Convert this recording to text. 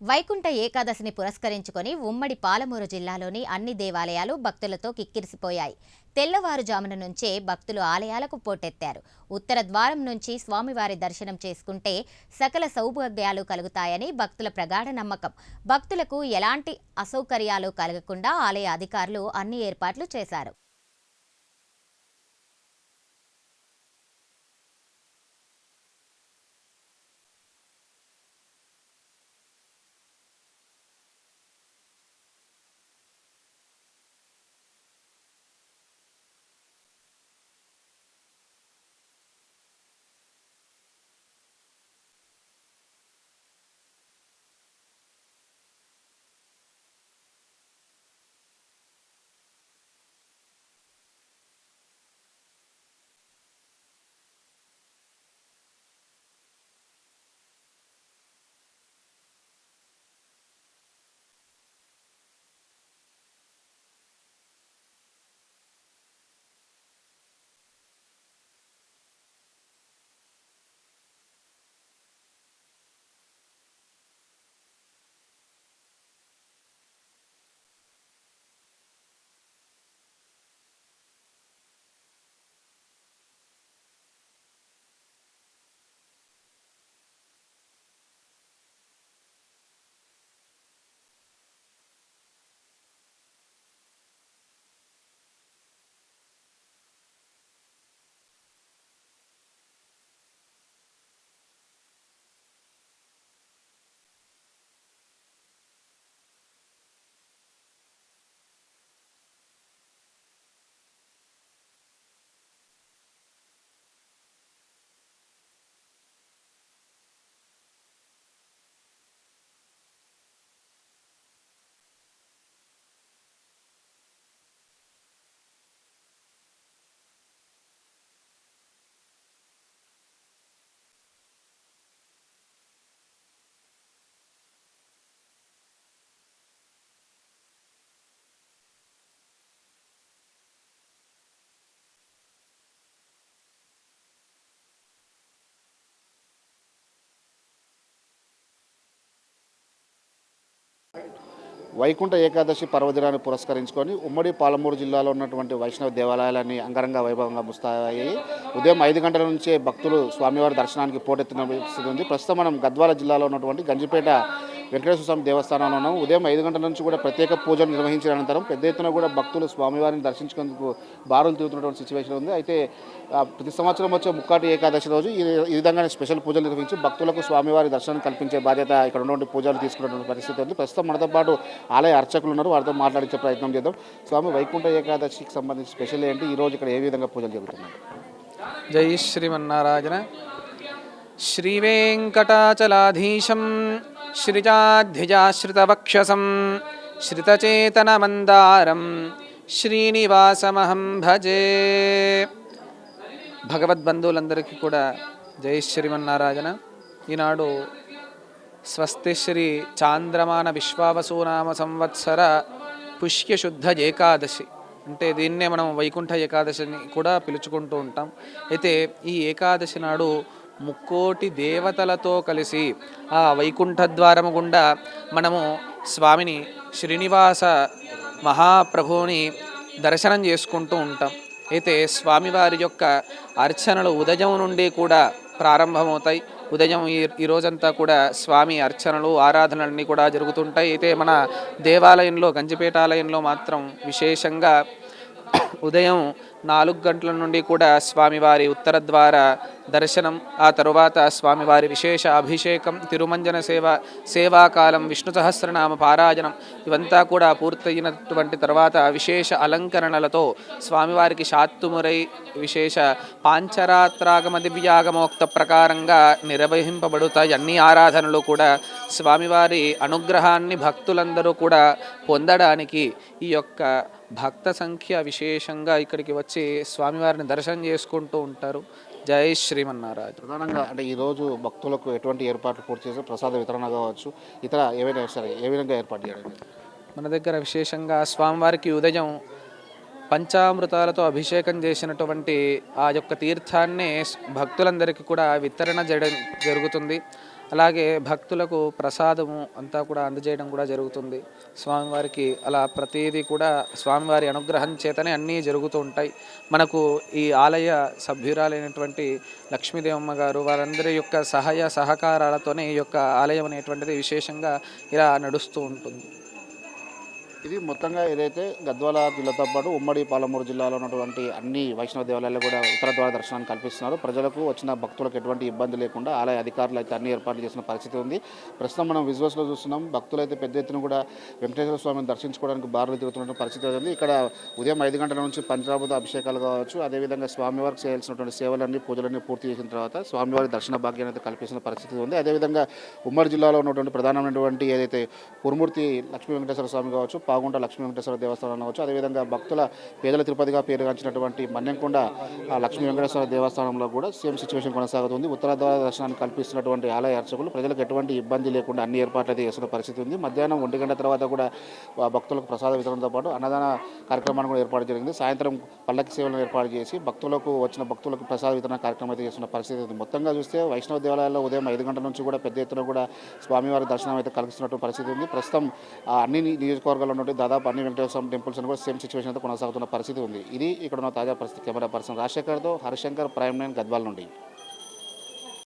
వైకుంఠ ఏకాదశిని పురస్కరించుకొని ఉమ్మడి పాలమూరు జిల్లాలోని అన్ని దేవాలయాలు భక్తులతో కిక్కిరిసిపోయాయి. తెల్లవారుజామున నుంచే భక్తులు ఆలయాలకు పోటెత్తారు. ఉత్తర ద్వారం నుంచి స్వామివారి దర్శనం చేసుకుంటే సకల సౌభాగ్యాలు కలుగుతాయని భక్తుల ప్రగాఢ నమ్మకం. భక్తులకు ఎలాంటి అసౌకర్యాలు కలగకుండా ఆలయ అధికారులు అన్ని ఏర్పాట్లు చేశారు. వైకుంఠ ఏకాదశి పర్వదినాన్ని పురస్కరించుకొని ఉమ్మడి పాలమూరు జిల్లాలో ఉన్నటువంటి వైష్ణవ దేవాలయాలన్నీ అంగరంగ వైభవంగా ముస్తాయి. ఉదయం ఐదు గంటల నుంచే భక్తులు స్వామివారి దర్శనానికి పోటెత్తిన ఉంది ప్రస్తుతం మనం గద్వాల జిల్లాలో ఉన్నటువంటి గంజిపేట వెంకటేశ్వర స్వామి దేవస్థానంలో ఉన్నాం ఉదయం ఐదు గంటల నుంచి కూడా ప్రత్యేక పూజలు నిర్వహించిన అనంతరం పెద్ద ఎత్తున కూడా భక్తులు స్వామివారిని దర్శించుకునేందుకు బారులు తిరుగుతున్నటువంటి సిచ్యువేషన్ ఉంది. అయితే ప్రతి సంవత్సరం వచ్చే ముక్కాటి ఏకాదశి రోజు ఈ విధంగానే స్పెషల్ పూజలు నిర్వహించి భక్తులకు స్వామివారి దర్శనం కల్పించే బాధ్యత ఇక్కడ ఉన్నటువంటి పూజలు తీసుకున్నటువంటి పరిస్థితి ఉంది. ప్రస్తుతం మనతో పాటు ఆలయ అర్చకులు ఉన్నారు. వారితో మాట్లాడించే ప్రయత్నం చేద్దాం. స్వామి వైకుంఠ ఏకాదశికి సంబంధించి స్పెషల్ ఏంటి? ఈ రోజు ఇక్కడ ఏ విధంగా పూజలు జరుగుతున్నాయి? జై శ్రీమన్నారాయణ. శ్రీవేంకటాచలాధీశం శ్రిజాధ్యజాశ్రితవక్షసం శ్రితచేతనమందారం శ్రీనివాసమహం భజే భగవద్బంధువులందరికీ కూడా జై శ్రీమన్నారాయణ. ఈనాడు స్వస్తి శ్రీ చాంద్రమాన విశ్వావసునామ సంవత్సర పుష్యశుద్ధ ఏకాదశి. అంటే దీన్నే మనం వైకుంఠ ఏకాదశిని కూడా పిలుచుకుంటూ ఉంటాం. అయితే ఈ ఏకాదశి నాడు ముక్కోటి దేవతలతో కలిసి ఆ వైకుంఠ ద్వారము గుండా మనము స్వామిని శ్రీనివాస మహాప్రభువుని దర్శనం చేసుకుంటూ ఉంటాం. అయితే స్వామివారి యొక్క అర్చనలు ఉదయం నుండి కూడా ప్రారంభమవుతాయి. ఉదయం ఈ ఈ రోజంతా కూడా స్వామి అర్చనలు ఆరాధనలన్నీ కూడా జరుగుతుంటాయి. అయితే మన దేవాలయంలో గంజిపేట ఆలయంలో మాత్రం విశేషంగా ఉదయం నాలుగు గంటల నుండి కూడా స్వామివారి ఉత్తర ద్వార దర్శనం ఆ తరువాత స్వామివారి విశేష అభిషేకం తిరుమంజన సేవ సేవాకాలం విష్ణు సహస్రనామ పారాయణం ఇవంతా కూడా పూర్తయినటువంటి తర్వాత విశేష అలంకరణలతో స్వామివారికి శాత్తుమురై విశేష పాంచరాత్రాగమ దివ్యాగమోక్త ప్రకారంగా నిర్వహింపబడుతాయి. అన్ని ఆరాధనలు కూడా స్వామివారి అనుగ్రహాన్ని భక్తులందరూ కూడా పొందడానికి ఈ యొక్క భక్త సంఖ్య విశేషంగా ఇక్కడికి వచ్చి స్వామివారిని దర్శనం చేసుకుంటూ ఉంటారు. జై శ్రీమన్నారాజు ప్రధానంగా అంటే ఈ రోజు భక్తులకు ఎటువంటి ఏర్పాట్లు పూర్తి చేసి ప్రసాద వితరణ కావచ్చు ఇతర ఏవైనా సరే ఏ విధంగా ఏర్పాటు చేయడం మన దగ్గర విశేషంగా స్వామివారికి ఉదయం పంచామృతాలతో అభిషేకం చేసినటువంటి ఆ యొక్క తీర్థాన్నే భక్తులందరికీ కూడా వితరణ చేయడం జరుగుతుంది. అలాగే భక్తులకు ప్రసాదము అంతా కూడా అందజేయడం కూడా జరుగుతుంది. స్వామివారికి అలా ప్రతిదీ కూడా స్వామివారి అనుగ్రహం చేతనే అన్నీ జరుగుతూ ఉంటాయి. మనకు ఈ ఆలయ సభ్యురాలైనటువంటి లక్ష్మీదేవమ్మ గారు వారందరి యొక్క సహాయ సహకారాలతోనే ఈ యొక్క ఆలయం అనేటువంటిది విశేషంగా ఇలా నడుస్తూ ఉంటుంది. ఇది మొత్తంగా ఏదైతే గద్వాల జిల్లాతో పాటు ఉమ్మడి పాలమూరు జిల్లాలో ఉన్నటువంటి అన్ని వైష్ణవ దేవాలయాలు కూడా ఉత్తర ద్వార దర్శనాన్ని కల్పిస్తున్నారు. ప్రజలకు వచ్చిన భక్తులకు ఎటువంటి ఇబ్బంది లేకుండా ఆలయ అధికారులు అయితే అన్ని ఏర్పాట్లు చేసిన పరిస్థితి ఉంది. ప్రస్తుతం మనం విజువల్స్లో చూస్తున్నాం. భక్తులు అయితే పెద్ద ఎత్తున కూడా వెంకటేశ్వర స్వామిని దర్శించుకోవడానికి బారులు తిరుగుతున్న పరిస్థితి ఉంది. ఇక్కడ ఉదయం ఐదు గంటల నుంచి పంచామృత అభిషేకాలు కావచ్చు అదేవిధంగా స్వామివారికి చేయాల్సినటువంటి సేవలన్నీ పూజలన్నీ పూర్తి చేసిన తర్వాత స్వామివారి దర్శన భాగ్యాన్ని అయితే కల్పిస్తున్న పరిస్థితి ఉంది. అదేవిధంగా ఉమ్మడి జిల్లాలో ఉన్నటువంటి ప్రధానమైనటువంటి ఏదైతే కురుమూర్తి లక్ష్మీ వెంకటేశ్వర స్వామి కావచ్చు పాగుంట లక్ష్మీ వెంకటేశ్వర దేవస్థానం అనవచ్చు. అదేవిధంగా భక్తుల పేదల తిరుపతిగా పేరుగాంచినటువంటి మన్యంకొండ లక్ష్మీ వెంకటేశ్వర దేవస్థానంలో కూడా సేమ్ సిచ్యువేషన్ కొనసాగుతుంది. ఉత్తర ద్వార దర్శనాన్ని కల్పిస్తున్నటువంటి ఆలయ అర్చకులు ప్రజలకు ఎటువంటి ఇబ్బంది లేకుండా అన్ని ఏర్పాట్లు అయితే చేస్తున్న పరిస్థితి ఉంది. మధ్యాహ్నం ఒంటి గంట తర్వాత కూడా భక్తులకు ప్రసాద వితరణతో పాటు అన్నదాన కార్యక్రమాన్ని కూడా ఏర్పాటు జరిగింది. సాయంత్రం పల్లకి సేవలను ఏర్పాటు చేసి భక్తులకు వచ్చిన భక్తులకు ప్రసాద వితరణ కార్యక్రమం అయితే చేస్తున్న పరిస్థితి ఉంది. మొత్తంగా చూస్తే వైష్ణవ దేవాలయాల్లో ఉదయం ఐదు గంటల నుంచి కూడా పెద్ద ఎత్తున కూడా స్వామివారి దర్శనం అయితే కల్పిస్తున్నట్టు పరిస్థితి ఉంది. ప్రస్తుతం ఆ అన్ని నియోజకవర్గాల్లో ఉన్నటువంటి దాదాపు అన్ని వెంకటేశ్వర స్వామి టెంపుల్స్ కూడా సేమ్ సిచ్యువేషన్ అయితే కొనసాగుతున్న పరిస్థితి ఉంది. ఇది ఇక్కడ ఉన్న తాజా పరిస్థితి. కెమెరా పర్సన్ రాజశేఖర్తో హరిశంకర్ ప్రైమ్ నైన్ గద్వాల నుండి.